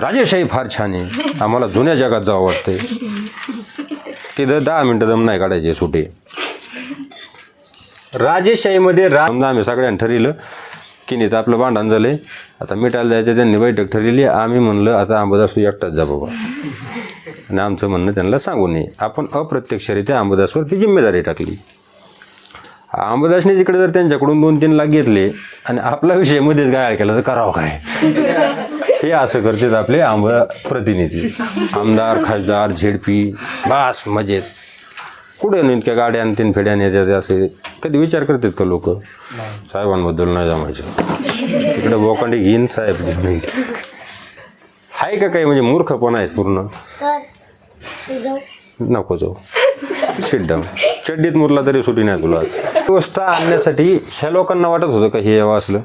राजेशाही फार छान आहे. आम्हाला जुन्या जगात जावं वाटतंय. तिथं दहा मिनटं दम नाही काढायचे सुटे. राजेशाहीमध्ये रा आम्ही सगळ्यांनी ठरलं की नाही तर आपलं भांडण झालंय. आता मिठायला जायचं त्यांनी बैठक ठरलेली आम्ही म्हणलं आता आंबादास एकटाच जा बाबा. आणि आमचं म्हणणं त्यांना सांगू नये आपण अप्रत्यक्षरित्या आंबादासवर ती जिम्मेदारी टाकली. आंबदासने जिकडे जर त्यांच्याकडून दोन तीन लाख घेतले आणि आपला विषय मध्येच गायळ केला तर करावं काय? हे असं करतात आपले आंब प्रतिनिधी. आमदार खासदार झेडपी बास मजेत. कुठे नेमक्या गाड्या आणतीन फेड्या नेत्यात असे कधी विचार करतात का लोक? साहेबांबद्दल नाही जमायचं. तिकडे बोकांडी घेईन साहेब. आहे का काही? म्हणजे मूर्खपण आहे पूर्ण. नको जाऊ. शिड्डाम चड्डीत मुरला तरी सुटी नाही तुला. व्यवस्था आणण्यासाठी ह्या लोकांना वाटत होतं का हे यावं असलं?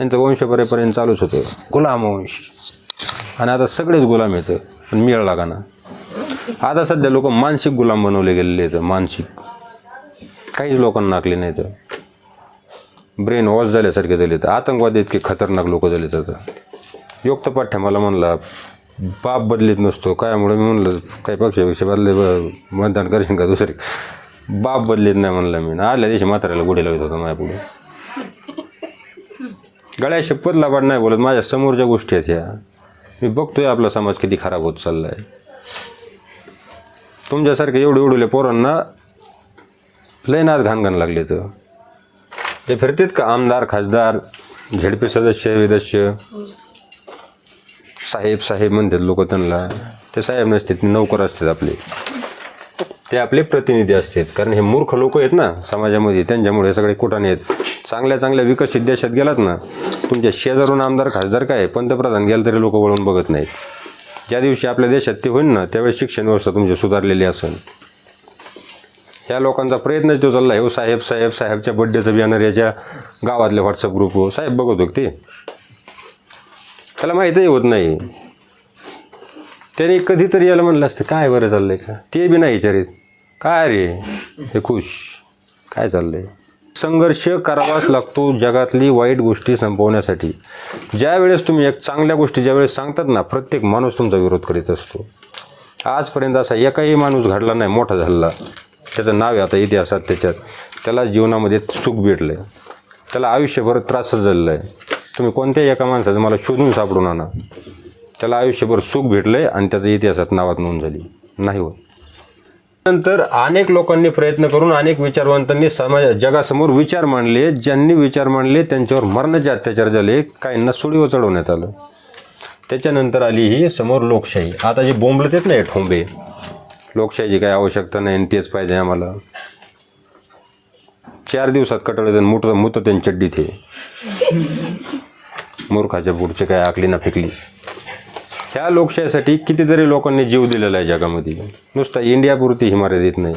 यांचं वंश वंशपरेपर्यंत चालूच होतं. गुलाम वंश. आणि आता सगळेच गुलाम येतं पण मिळ लागाना आता सध्या लोक मानसिक गुलाम बनवले गेलेले आहेत. मानसिक. काहीच लोकांना नाकले नाही तर ब्रेन वॉश झाल्यासारखे झाले तर आतंकवादी इतके खतरनाक लोक झाले तर योक्त पाठ्य मला म्हणला बाप बदलीत नसतो. कायमुळे मी म्हणलं काही पक्षापेक्षा बदले ब- मतदान करशील का दुसरे? बाप बदलीत नाही म्हणलं मी. आल्या दिवशी म्हाताऱ्याला गुढी लावत होतो माझ्या पुढे गळ्या शपथ लाभाड नाही बोलत माझ्या समोरच्या गोष्टी आहेत ह्या. मी बघतोय आपला समाज किती खराब होत चाललाय. तुमच्यासारखे एवढे एवढे पोरांना लयनात घाण घाण लागले तर ते फिरतेत का? आमदार खासदार झेडपी सदस्य विदस्य? साहेब साहेब म्हणतात लोक त्यांना. ते साहेब नसतात नोकर असतात आपले. ते आपले प्रतिनिधी असतात. कारण हे मूर्ख लोक आहेत ना समाजामध्ये त्यांच्यामुळे हे सगळे कुठाने आहेत. चांगल्या चांगल्या विकसित देशात गेलात ना तुमच्या शेजारून आमदार खासदार काय पंतप्रधान गेलं तरी लोक वळून बघत नाहीत. ज्या दिवशी आपल्या देशात ते होईल ना त्यावेळेस शिक्षण व्यवस्था तुमची सुधारलेली असेल. ह्या लोकांचा प्रयत्नच तो चालला हो साहेब साहेब साहेबच्या बड्डेचं बॅनर याच्या गावातले व्हॉट्सअप ग्रुप हो साहेब बघतो होते ते? त्याला माहीतही होत नाही. त्याने कधीतरी याला म्हणलं असतं काय बरं चाललंय का? ते बी नाही विचारित. काय रे? हे खुश. काय चाललंय? संघर्ष करावाच लागतो जगातली वाईट गोष्टी संपवण्यासाठी. ज्या वेळेस तुम्ही एक चांगल्या गोष्टी ज्या वेळेस सांगतात ना प्रत्येक माणूस तुमचा विरोध करीत असतो. आजपर्यंत असा एकही माणूस घडला नाही मोठा झाला. त्याचं नाव आहे आता इतिहासात त्याच्यात. त्याला जीवनामध्ये सुख भेटलं आहे त्याला आयुष्यभर त्रासच झालेला आहे. तुम्ही कोणत्याही एका माणसाचं मला शोधून सापडून आणा. त्याला आयुष्यभर सुख भेटलं आहे आणि त्याचं इतिहासात नावात नोंद झाली. नाही होत. नंतर अनेक लोकांनी प्रयत्न करून अनेक विचारवंतांनी समाज जगासमोर विचार मांडले. ज्यांनी विचार मांडले त्यांच्यावर मरणाचे अत्याचार झाले. काहींना सुडीवर चढवण्यात आलं. त्याच्यानंतर आली ही समोर लोकशाही. आता जे बोंबलत येत नाही ठोंबे लोकशाहीची काही आवश्यकता नाही आणि तेच पाहिजे आम्हाला. चार दिवसात कटळे मुठ मुत त्यांनी चड्डीत हे मूर्खाच्या पुढचे काय आकली ना फेकली. ह्या लोकशाहीसाठी कितीतरी लोकांनी जीव दिलेला आहे जगामध्ये. नुसता इंडियापुरती ही मर्यादित नाही.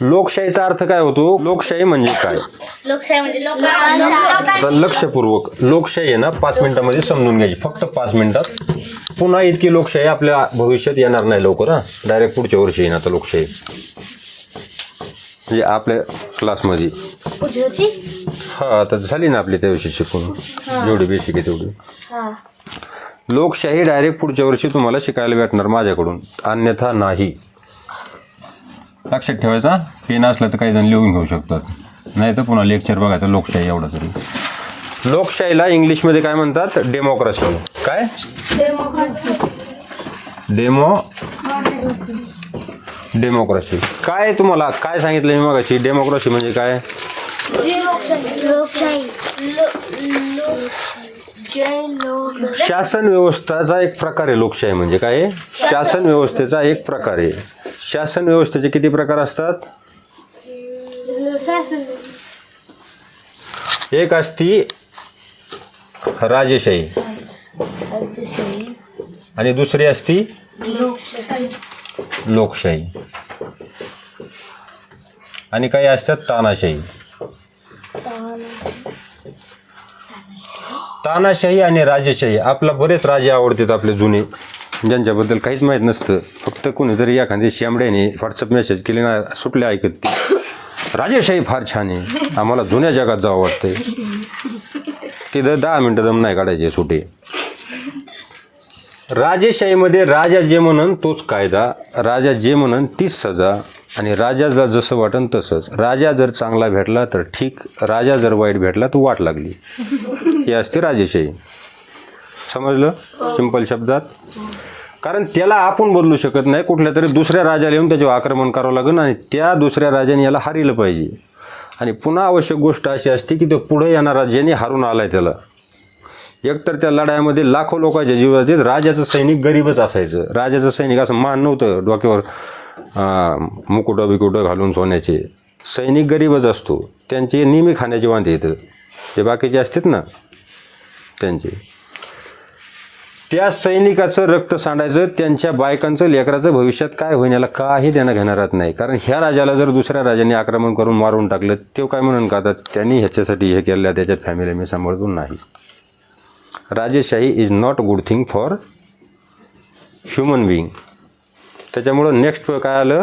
लोकशाहीचा अर्थ काय होतो? लोकशाही म्हणजे काय? लोकशाही म्हणजे लोक तर लक्षपूर्वक. लोकशाही आहे ना? पाच मिनिटामध्ये समजून घ्यायची. फक्त पाच मिनिटात. पुन्हा इतकी लोकशाही आपल्या भविष्यात येणार नाही लवकर हा. डायरेक्ट पुढच्या वर्षी येईन आता लोकशाही. म्हणजे आपल्या क्लासमध्ये हा आता झाली ना आपली त्या विषयी शिकून जेवढी बेसिक आहे तेवढी. हा. लोकशाही डायरेक्ट पुढच्या वर्षी तुम्हाला शिकायला भेटणार माझ्याकडून. अन्यथा नाही. लक्षात ठेवायचा पेन असलं तर काही जण लिहून घेऊ शकतात. नाही तर पुन्हा लेक्चर बघायचं लोकशाही एवढं तरी. लोकशाहीला इंग्लिशमध्ये काय म्हणतात? डेमोक्रेसी काय? डेमो डेमोक्रेसी काय तुम्हाला? काय सांगितलं मी मगाशी? डेमोक्रेसी म्हणजे काय? लोकशाही लोक शासन व्यवस्थेचा एक प्रकार आहे लोकशाही म्हणजे काय? आहे? शासन व्यवस्थेचा एक प्रकार आहे. शासन व्यवस्थेचे किती प्रकार असतात? एक असती राजेशाही. आणि दुसरी असती लोकशाही. आणि काही असतात तानाशाही. तानाशाही. तानाशाही आणि राजेशाही आपला बरेच राजे आवडतात आपले जुने. ज्यांच्याबद्दल काहीच माहीत नसतं. फक्त कोणीतरी एखाद्या शेंबड्याने व्हॉट्सअप मेसेज केले ना सुटले ऐकत ते. राजेशाही फार छान आहे. आम्हाला जुन्या जगात जावं वाटतंय. तिथं दहा मिनटं दम नाही काढायचे सुटे. राजेशाहीमध्ये राजा जे म्हणन तोच कायदा राजा जे म्हणन तीच सजा आणि राजाला जसं वाटन तसंच. राजा जर चांगला भेटला तर ठीक राजा जर वाईट भेटला तर वाट लागली. ही असते राजेशाही. समजलं? सिंपल शब्दात. कारण त्याला आपण बदलू शकत नाही कुठल्या तरी दुसऱ्या राजाला येऊन त्याच्यावर आक्रमण करावं लागेल आणि त्या दुसऱ्या राजाने याला हारिलं पाहिजे. आणि पुन्हा आवश्यक गोष्ट अशी असते की तो पुढे येणारा ज्याने हारून आलाय त्याला. एकतर त्या लढाईमध्ये लाखो लोकांच्या जीवाचे राजाचं सैनिक गरीबच असायचं. राजाचं सैनिक असं मान नव्हतं डोक्यावर मुकुट मुकुटं बिकुटं घालून सोन्याचे. सैनिक गरीबच असतो. त्यांचे नेहमी खाण्याचे वांदे येतं जे बाकीचे असतात ना. त्यांचे. त्या सैनिकाचं रक्त सांडायचं त्यांच्या बायकांचं लेकराचं भविष्यात काय होईन याला काही देणं घेणारात नाही. कारण ह्या राजाला जर दुसऱ्या राजाने आक्रमण करून मारून टाकलं ते काय म्हणून का तर त्यांनी ह्याच्यासाठी हे केलं त्याच्या फॅमिली मी सांभाळतो नाही. राजेशाही is not good thing for human being त्याच्यामुळं नेक्स्ट काय आलं?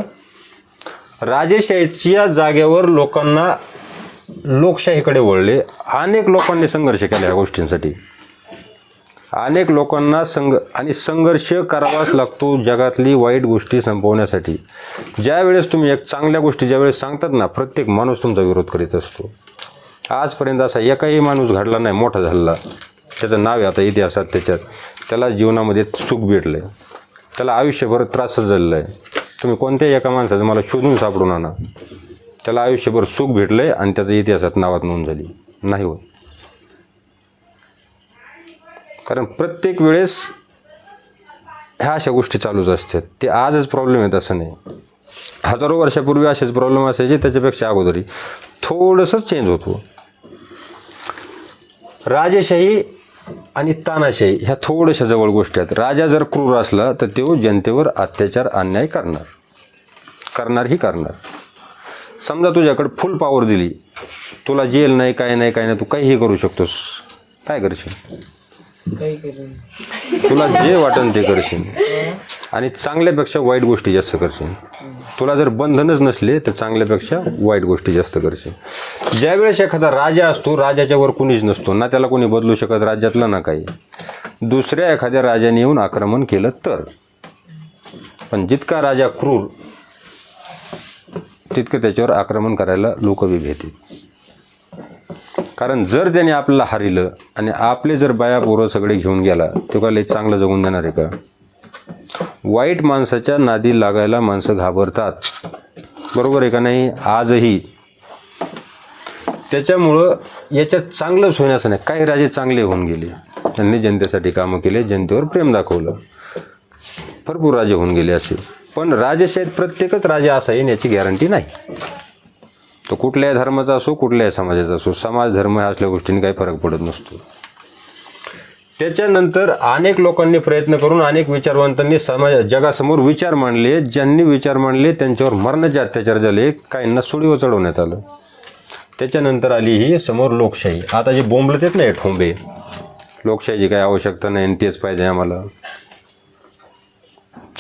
राजेशाहीच्या जागेवर लोकांना लोकशाहीकडे वळले. अनेक लोकांनी संघर्ष केला या गोष्टींसाठी. अनेक लोकांना संघ आणि संघर्ष करावाच लागतो जगातली वाईट गोष्टी संपवण्यासाठी. ज्यावेळेस तुम्ही एक चांगल्या गोष्टी ज्यावेळेस सांगतात ना प्रत्येक माणूस तुमचा विरोध करीत असतो. आजपर्यंत असा एकही माणूस घडला नाही मोठा झालेला त्याचं नाव आहे आता इतिहासात त्याच्यात. त्याला जीवनामध्ये सुख भेटलं आहे त्याला आयुष्यभर त्रासच झालेला आहे तुम्ही कोणत्याही एका माणसाचं मला शोधून सापडून आणा. त्याला आयुष्यभर सुख भेटलं आहे आणि त्याचं इतिहासात नावात नोंद झाली. नाही होत. कारण प्रत्येक वेळेस ह्या अशा गोष्टी चालूच असतात. ते आजच प्रॉब्लेम आहेत असं नाही. हजारो वर्षापूर्वी असेच प्रॉब्लेम असायचे त्याच्यापेक्षा अगोदरी थोडंसं चेंज होतो हो. राजेशाही आणि तानाशाही ह्या थोड्याशा जवळ गोष्टी आहेत. राजा जर क्रूर असला तर तो जनतेवर अत्याचार अन्याय करणार. करणार ही करणार. समजा तुझ्याकडे फुल पॉवर दिली. तुला जेल नाही काय नाही काय नाही तू काहीही करू शकतोस. काय करशील? तुला जे वाटेल ते करशील. आणि चांगल्यापेक्षा वाईट गोष्टी जास्त करशील. तुला जर बंधनच नसले तर चांगल्यापेक्षा वाईट गोष्टी जास्त करशील. ज्यावेळेस एखादा राजा असतो राजाच्या वर कुणीच नसतो. ना त्याला कोणी बदलू शकत राज्यातलं ना काही. दुसऱ्या एखाद्या राजाने येऊन आक्रमण केलं तर. पण जितका राजा क्रूर तितकं त्याच्यावर आक्रमण करायला लोक विभेतील कारण जर त्याने आपल्याला हारिलं आणि आपले जर बाया पोरं सगळे घेऊन गेला तो का लई चांगलं जगून देणार आहे का? वाईट माणसाच्या नादी लागायला माणसं घाबरतात. बरोबर आहे का नाही? आजही. त्याच्यामुळं याच्यात चांगलंच होण्याचं नाही. काही राजे चांगले होऊन गेले. त्यांनी जनतेसाठी कामं केले जनतेवर प्रेम दाखवलं. भरपूर राजे होऊन गेले असे. पण राजेशाहीत प्रत्येकच राजा असा येईन याची गॅरंटी नाही. तो कुठल्याही धर्माचा असो कुठल्याही समाजाचा असो समाज धर्म ह्या असल्या गोष्टींनी काही फरक पडत नसतो. त्याच्यानंतर अनेक लोकांनी प्रयत्न करून अनेक विचारवंतांनी समाज जगासमोर विचार मांडले. ज्यांनी विचार मांडले त्यांच्यावर मरणाचे अत्याचार झाले. काहींना सुडीव चढवण्यात आलं. त्याच्यानंतर आली ही समोर लोकशाही. आता जे बोंबलत आहेत नाही ठोंबे लोकशाहीची काही आवश्यकता नाही आणि तेच पाहिजे आम्हाला.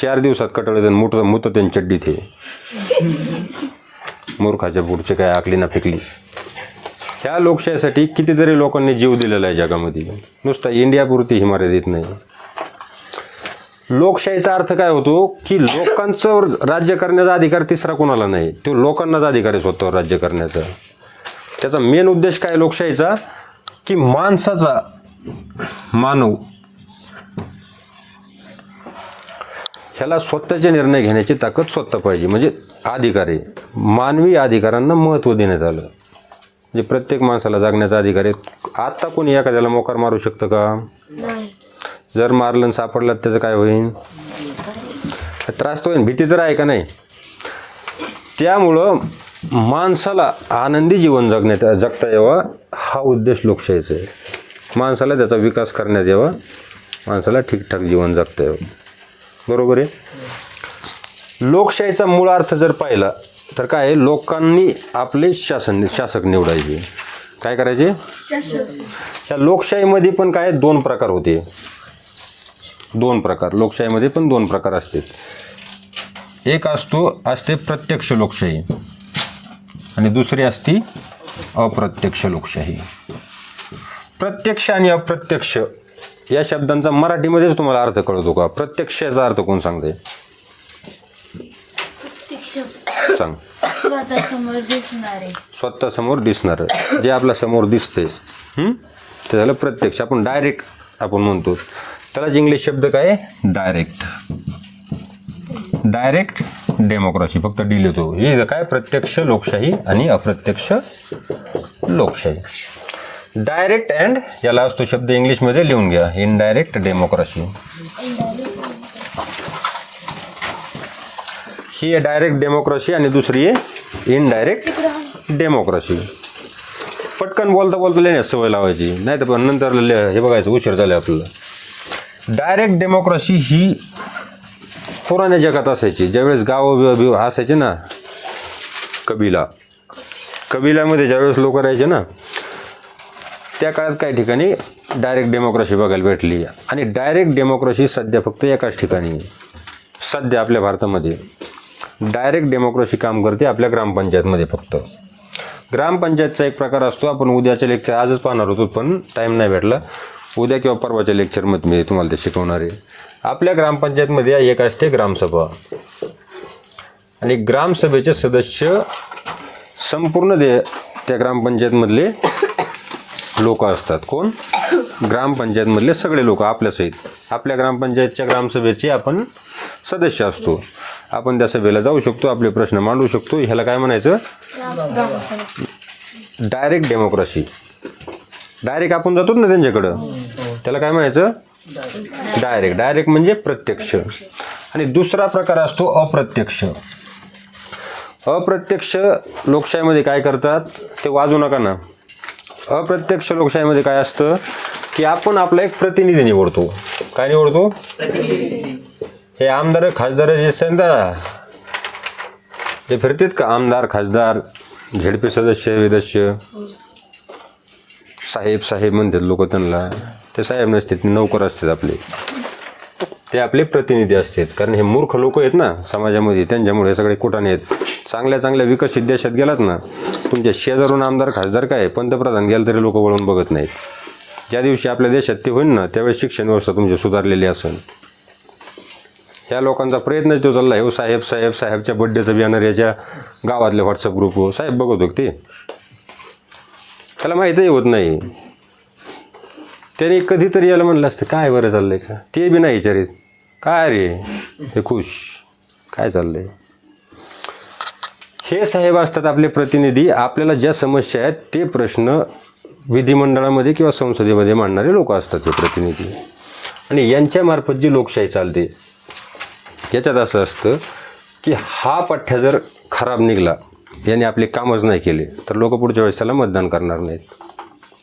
चार दिवसात कटवले मुत मुत त्यांच्या चड्डीत हे. मूर्खाच्या पुढचे काय आकली ना फेकली ह्या लोकशाहीसाठी कितीतरी लोकांनी जीव दिलेला आहे जगामध्ये. नुसता इंडियापुरती ही मर्यादित नाही. लोकशाहीचा अर्थ काय होतो की लोकांचं राज्य करण्याचा अधिकार तिसरा कोणाला नाही? तो लोकांनाच अधिकार आहे स्वतःवर राज्य करण्याचा. त्याचा मेन उद्देश काय लोकशाहीचा? की माणसाचा मानव ह्याला स्वतःचे निर्णय घेण्याची ताकद स्वतः पाहिजे. म्हणजे अधिकार आहे. मानवी अधिकारांना महत्त्व देण्यात आलं. म्हणजे प्रत्येक माणसाला जगण्याचा अधिकार आहे. आत्ता कोणी एखाद्याला मोकार मारू शकतं का? नाही. जर मारलं सापडलं त्याचं काय होईल त्रास तर होईल भीती तर आहे का नाही? त्यामुळं माणसाला आनंदी जीवन जगण्यात जगता यावं हा उद्देश लोकशाहीचा आहे. माणसाला त्याचा विकास करण्यात यावा. माणसाला ठीकठाक जीवन जगता यावं. बरोबर आहे? लोकशाहीचा मूळ अर्थ जर पाहिला तर काय आहे, लोकांनी आपले शासन शासक निवडायचे. काय करायचे? या लोकशाहीमध्ये पण काय दोन प्रकार होते. दोन प्रकार. लोकशाहीमध्ये पण दोन प्रकार असतात एक असतो असते प्रत्यक्ष लोकशाही. आणि दुसरी असती अप्रत्यक्ष लोकशाही. प्रत्यक्ष आणि अप्रत्यक्ष या शब्दांचा मराठीमध्येच तुम्हाला अर्थ कळतो का? प्रत्यक्षाचा अर्थ कोण सांगते प्रत्यक्ष सांग स्वतः समोर दिसणारे स्वतः समोर दिसणार. जे आपल्यासमोर दिसते हं? ते झालं प्रत्यक्ष. आपण डायरेक्ट आपण म्हणतो. त्यालाच इंग्लिश शब्द काय? डायरेक्ट डायरेक्ट डेमोक्रेसी फक्त डी लिहितो हे काय? प्रत्यक्ष लोकशाही आणि अप्रत्यक्ष लोकशाही. डायरेक्ट अँड याला असतो शब्द इंग्लिशमध्ये लिहून घ्या. इनडायरेक्ट डेमोक्रेसी ही आहे डायरेक्ट डेमोक्रेसी आणि दुसरी आहे इनडायरेक्ट डेमोक्रेसी पटकन बोलता बोलता लिहिण्यास सवय लावायची. नाही तर पण नंतर हे बघायचं उशीर झाले आपल्याला. डायरेक्ट डेमोक्रेसी ही पुराण्या जगात असायची. ज्यावेळेस गावं बिव बिव असायचे ना कबिला. कबिलामध्ये ज्यावेळेस लोक राहायचे ना त्या काळात काही ठिकाणी डायरेक्ट डेमोक्रेसी बघायला भेटली. आणि डायरेक्ट डेमोक्रेसी सध्या फक्त एकाच ठिकाणी सध्या आपल्या भारतामध्ये. डायरेक्ट डेमोक्रेसी काम करते आपल्या ग्रामपंचायतमध्ये फक्त. ग्रामपंचायतचा एक प्रकार असतो आपण उद्याच्या लेक्चर आजच पाहणार होतो पण टाईम नाही भेटला. उद्या किंवा परवाच्या लेक्चरमध्ये मी तुम्हाला ते शिकवणार आहे. आपल्या ग्रामपंचायतमध्ये एक असते ग्रामसभा. आणि ग्रामसभेचे सदस्य संपूर्ण दे त्या ग्रामपंचायतमधले लोक असतात. कोण? ग्रामपंचायतमधले सगळे लोक आपल्यासहित आपल्या ग्रामपंचायतच्या ग्रामसभेचे आपण सदस्य असतो. आपण त्या सभेला जाऊ शकतो आपले प्रश्न मांडू शकतो. ह्याला काय म्हणायचं? डायरेक्ट डेमोक्रेसी डायरेक्ट आपण जातो ना त्यांच्याकडं. त्याला काय म्हणायचं? डायरेक्ट डायरेक्ट म्हणजे प्रत्यक्ष. आणि दुसरा प्रकार असतो अप्रत्यक्ष. अप्रत्यक्ष लोकशाहीमध्ये काय करतात? ते वाजू नका ना. अप्रत्यक्ष लोकशाहीमध्ये काय असतं? की आपण आपला एक प्रतिनिधी निवडतो. काय निवडतो? हे आमदार खासदार जे संदा. ते फिरतात का? आमदार खासदार झेडपी सदस्य विदस्य. साहेब साहेब म्हणतात लोक त्यांना. ते साहेब नसतात ते नोकर असतात आपले. ते आपले प्रतिनिधी असतात. कारण हे मूर्ख लोक आहेत ना समाजामध्ये. त्यांच्यामुळे सगळे कुठाने आहेत चांगल्या चांगल्या विकसित देशात गेलात ना तुमच्या शेजारून आमदार खासदार काय पंतप्रधान गेलं तरी लोक वळून बघत नाहीत. ज्या दिवशी आपल्या देशात ते होईल ना त्यावेळेस शिक्षण व्यवस्था तुमची सुधारलेली असेल. ह्या लोकांचा प्रयत्न तो चालला आहे हो साहेब साहेब साहेबच्या बड्डेचं बॅनर याच्या गावातल्या व्हॉट्सअप ग्रुप साहेब बघत होते ते त्याला माहीतही होत नाही. त्याने कधीतरी याला म्हणलं असतं काय बरं चाललंय का? ते बी नाही विचारित. काय रे? हे खुश. काय चाललंय? हे साहेब असतात आपले प्रतिनिधी. आपल्याला ज्या समस्या आहेत ते प्रश्न विधिमंडळामध्ये किंवा संसदेमध्ये मांडणारे लोक असतात हे प्रतिनिधी. आणि यांच्यामार्फत जी लोकशाही चालते याच्यात असं असतं की हा पठ्ठ्या जर खराब निघाला याने आपले कामच नाही केले तर लोक पुढच्या वेळेस त्याला मतदान करणार नाहीत.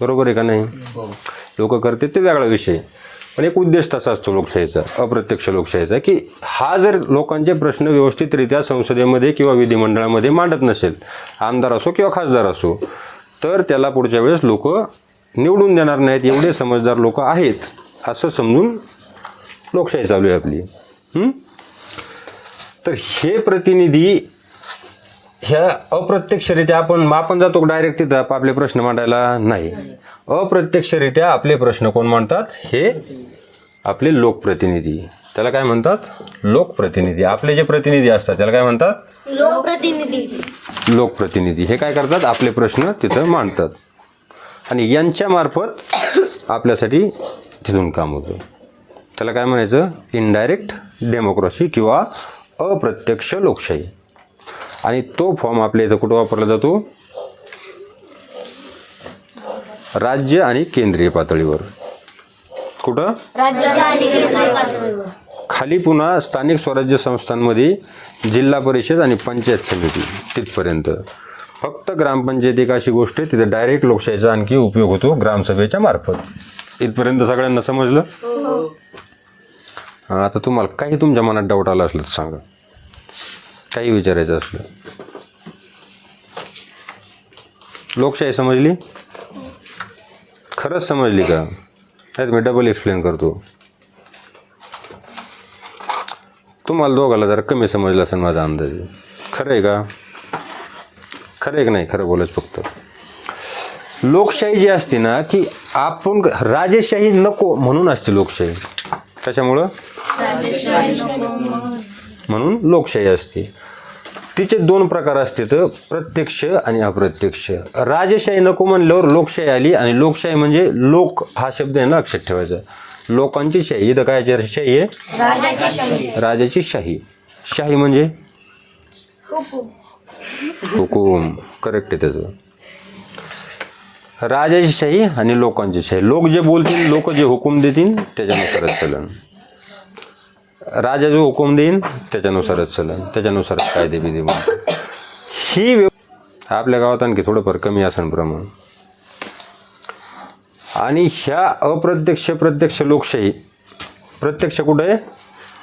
बरोबर आहे का नाही? लोक करते ते वेगळा विषय. पण एक उद्देश तसा असतो लोकशाहीचा अप्रत्यक्ष लोकशाहीचा की हा जर लोकांचे प्रश्न व्यवस्थितरित्या संसदेमध्ये किंवा विधिमंडळामध्ये मांडत नसेल आमदार असो किंवा खासदार असो तर त्याला पुढच्या वेळेस लोक निवडून देणार नाहीत एवढे समजदार लोक आहेत असं समजून लोकशाही चालू आहे आपली. हं? तर हे प्रतिनिधी ह्या अप्रत्यक्षरित्या आपण आपण जातो डायरेक्ट तिथं? आप- आपले प्रश्न मांडायला नाही. अप्रत्यक्षरित्या आपले प्रश्न कोण मांडतात? हे आपले लोकप्रतिनिधी. त्याला काय म्हणतात? लोकप्रतिनिधी. आपले जे प्रतिनिधी असतात त्याला काय म्हणतात? लोकप्रतिनिधी. लोकप्रतिनिधी. हे काय करतात? आपले प्रश्न तिथं मांडतात. आणि यांच्यामार्फत आपल्यासाठी तिथून काम होतं. त्याला काय म्हणायचं? इनडायरेक्ट डेमोक्रेसी किंवा अप्रत्यक्ष लोकशाही. आणि तो फॉर्म आपल्या इथं कुठं वापरला जातो? राज्य आणि केंद्रीय पातळीवर. कुठं? खाली पुन्हा स्थानिक स्वराज्य संस्थांमध्ये जिल्हा परिषद आणि पंचायत समिती तिथपर्यंत. फक्त ग्रामपंचायत एक अशी गोष्ट आहे तिथे डायरेक्ट लोकशाहीचा आणखी उपयोग होतो ग्रामसभेच्या मार्फत. इथपर्यंत सगळ्यांना समजलं? हां. आता तुम्हाला काही तुमच्या मनात डाऊट आला असलं तर सांगा. काही विचारायचं असलं. लोकशाही समजली? खरंच समजली का? नाही मी डबल एक्सप्लेन करतो. तुम्हाला दोघाला जरा कमी समजलं असेल माझा अंदाज. खरं आहे का? खरं आहे का नाही? खरं बोलायचं फक्त. लोकशाही जी असते ना की आपण राजेशाही नको म्हणून असते लोकशाही. त्याच्यामुळं म्हणून लोकशाही असते. तिचे दोन प्रकार असते तर प्रत्यक्ष आणि अप्रत्यक्ष. राजेशाही नको म्हणल्यावर लोकशाही आली आणि लोकशाही म्हणजे लोक हा शब्द आहे ना लक्षात ठेवायचा. लोकांची शाही. इथं काय शाही आहे? राजाची शाही. राजाची शाही. शाही म्हणजे? हुकूम. करेक्ट आहे त्याचं. राजाची शाही आणि लोकांची शाही. लोक जे बोलतील लोक जे हुकूम देतील त्याच्यानुसारच चलन. राजा जो हुकूम देईन त्याच्यानुसारच चलन. त्याच्यानुसारच कायदे बिदे म्हणून. ही व्यव आपल्या गावात आणखी थोडंफार कमी असन प्रमाण. आणि ह्या अप्रत्यक्ष प्रत्यक्ष लोकशाही प्रत्यक्ष कुठं? आहे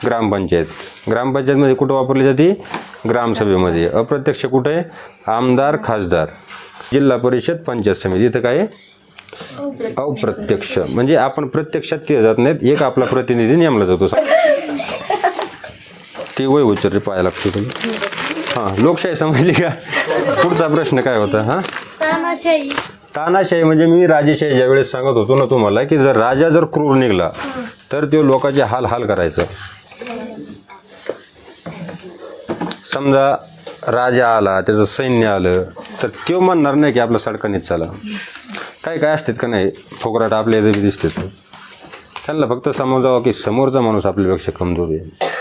ग्रामपंचायत. ग्रामपंचायतमध्ये कुठं वापरली जाते? ग्रामसभेमध्ये. अप्रत्यक्ष कुठं? आहे आमदार खासदार. जिल्हा परिषद पंचायत समिती. इथं काय? आहे? अप्रत्यक्ष. म्हणजे आपण प्रत्यक्षात ते जात नाहीत. एक आपला प्रतिनिधी नेमला जातो. ते वय उच्चार पाहायला लागतो तुम्ही. हां लोकशाही समजली का? पुढचा प्रश्न काय होता हां? तानाशाही. तानाशाही म्हणजे मी राजेशाही ज्यावेळेस सांगत होतो ना तुम्हाला की जर राजा जर क्रूर निघला तर तो लोकांचे हाल हाल करायचं. समजा राजा आला त्याचं सैन्य आलं तर तो म्हणणार नाही की आपलं सडकानीच चाला काय काय असतात का नाही? फोकराट आपल्या इथे दिसते त्यांना फक्त समजावं की समोरचा माणूस आपल्यापेक्षा कमजोर आहे.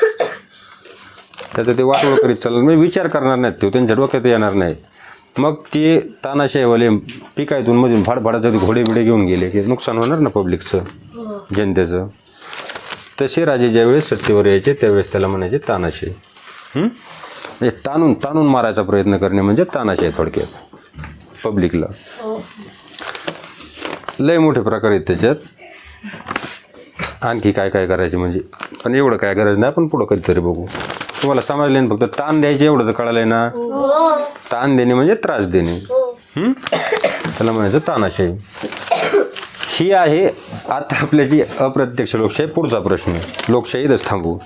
त्याचं ते वाटवं करीत चाललं. म्हणजे विचार करणार नाहीत ते त्यांच्या डोक्यात येणार नाही. मग ते तानाशाहीवाले पिकायतून मधून फाडफाडाचे घोडे बिडे घेऊन गेले. की नुकसान होणार ना पब्लिकचं जनतेचं? तसे राजे ज्यावेळेस सत्तेवर यायचे त्यावेळेस त्याला म्हणायचे तानाशाही. म्हणजे ताणून ताणून मारायचा प्रयत्न करणे म्हणजे तानाशाही थोडक्यात पब्लिकला. लय मोठे प्रकार आहेत त्याच्यात. आणखी काय काय करायचे म्हणजे? पण एवढं काय गरज नाही आपण पुढं कधीतरी बघू. तुम्हाला समजले ना फक्त ताण द्यायचे एवढं तर कळालंय ना. ताण देणे म्हणजे त्रास देणे. हं? त्याला म्हणायचं तानाशाही. ही आहे आता आपल्याची अप्रत्यक्ष लोकशाही पुढचा प्रश्न. लोकशाही इथंच थांबू.